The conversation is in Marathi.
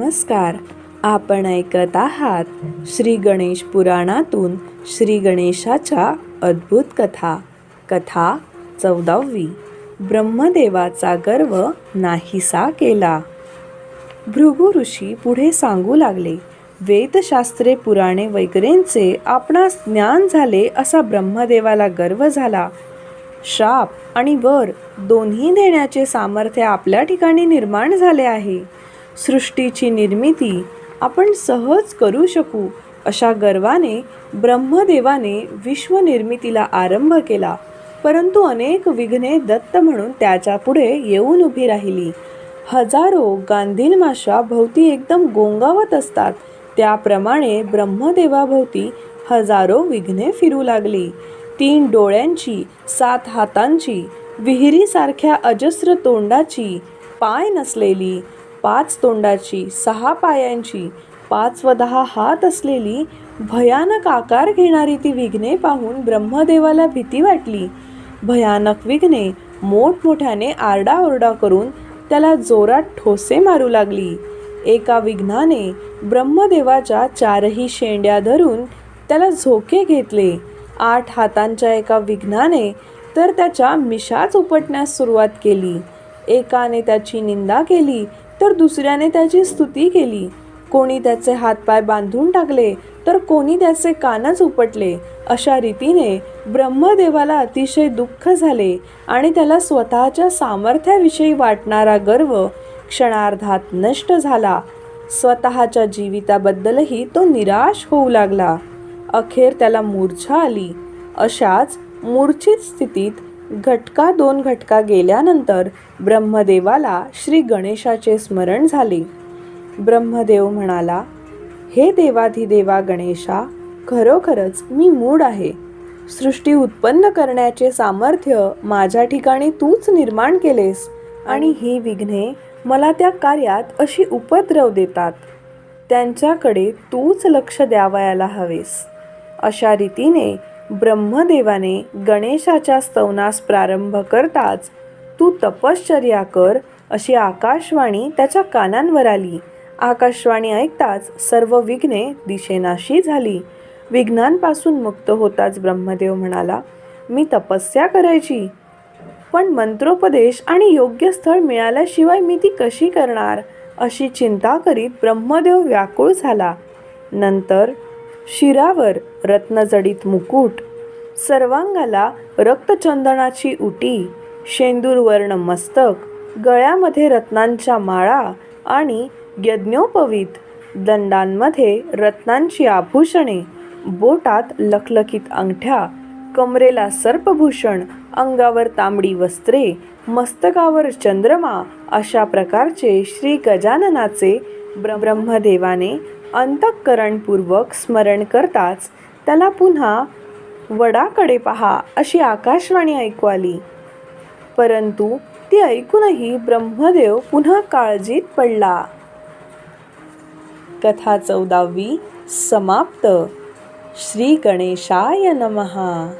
नमस्कार. आपण ऐकत आहात श्री गणेश पुराणातून श्री गणेशाच्या अद्भुत कथा. कथा चौदावी. ब्रह्मदेवाचा गर्व नाहीसा केला. भृगु ऋषी पुढे सांगू लागले वेदशास्त्रे पुराणे वगैरेंचे आपणास ज्ञान झाले असा ब्रह्मदेवाला गर्व झाला. शाप आणि वर दोन्ही देण्याचे सामर्थ्य आपल्या ठिकाणी निर्माण झाले आहे. सृष्टीची निर्मिती आपण सहज करू शकू अशा गर्वाने ब्रह्मदेवाने विश्वनिर्मितीला आरंभ केला. परंतु अनेक विघ्ने दत्त म्हणून त्याच्या पुढे येऊन उभी राहिली. हजारो गांधील माशा भोवती एकदम गोंगावत असतात. त्याप्रमाणे ब्रह्मदेवाभोवती हजारो विघ्ने फिरू लागली. तीन डोळ्यांची सात हातांची विहिरीसारख्या अजस्र तोंडाची पाय नसलेली पाच तोंडाची सहा पायांची पाच व दहा हात असलेली भयानक आकार घेणारी ती विघ्ने पाहून ब्रह्मदेवाला भीती वाटली. भयानक विघ्ने मोठमोठ्याने आरडाओरडा करून त्याला जोरात ठोसे मारू लागली. एका विघ्नाने ब्रह्मदेवाच्या चारही शेंड्या धरून त्याला झोके घेतले. आठ हातांच्या एका विघ्नाने तर त्याच्या मिशाच उपटण्यास सुरुवात केली. एकाने त्याची निंदा केली तर दुसऱ्याने त्याची स्तुती केली. कोणी त्याचे हातपाय बांधून टाकले तर कोणी त्याचे कानच उपटले. अशा रीतीने ब्रह्मदेवाला अतिशय दुःख झाले आणि त्याला स्वतःच्या सामर्थ्याविषयी वाटणारा गर्व क्षणार्धात नष्ट झाला. स्वतःच्या जीविताबद्दलही तो निराश होऊ लागला. अखेर त्याला मूर्छा आली. अशाच मूर्छित स्थितीत घटका दोन घटका गेल्यानंतर ब्रह्मदेवाला श्री गणेशाचे स्मरण झाले. ब्रह्मदेव म्हणाला हे देवाधिदेवा गणेशा खरोखरच मी मूड आहे. सृष्टी उत्पन्न करण्याचे सामर्थ्य माझ्या ठिकाणी तूच निर्माण केलेस आणि ही विघ्ने मला त्या कार्यात अशी उपद्रव देतात. त्यांच्याकडे तूच लक्ष द्यावयाला हवेस. अशा रीतीने ब्रह्मदेवाने गणेशाच्या स्तवनास प्रारंभ करताच तू तपश्चर्या कर अशी आकाशवाणी त्याच्या कानांवर आली. आकाशवाणी ऐकताच सर्व विघ्ने दिशेनाशी झाली. विघ्नांपासून मुक्त होताच ब्रह्मदेव म्हणाला मी तपस्या करायची. पण मंत्रोपदेश आणि योग्य स्थळ मिळाल्याशिवाय मी ती कशी करणार? अशी चिंता करीत ब्रह्मदेव व्याकुळ झाला. नंतर शिरावर रत्नजडित मुकुट सर्वांगाला रक्तचंदनाची उटी शेंदूरवर्ण मस्तक गळ्यामध्ये रत्नांच्या माळा आणि यज्ञोपवीत दंडांमध्ये रत्नांची आभूषणे बोटात लखलखीत अंगठ्या कमरेला सर्पभूषण अंगावर तांबडी वस्त्रे मस्तकावर चंद्रमा अशा प्रकारचे श्री गजाननाचे ब्रह्मदेवाने अंतःकरणपूर्वक स्मरण करताच त्याला पुन्हा वडाकडे पहा अशी आकाशवाणी ऐकू आली. परंतु ती ऐकूनही ब्रह्मदेव पुन्हा काळजीत पडला. कथा चौदावी समाप्त. श्री गणेशाय नमहा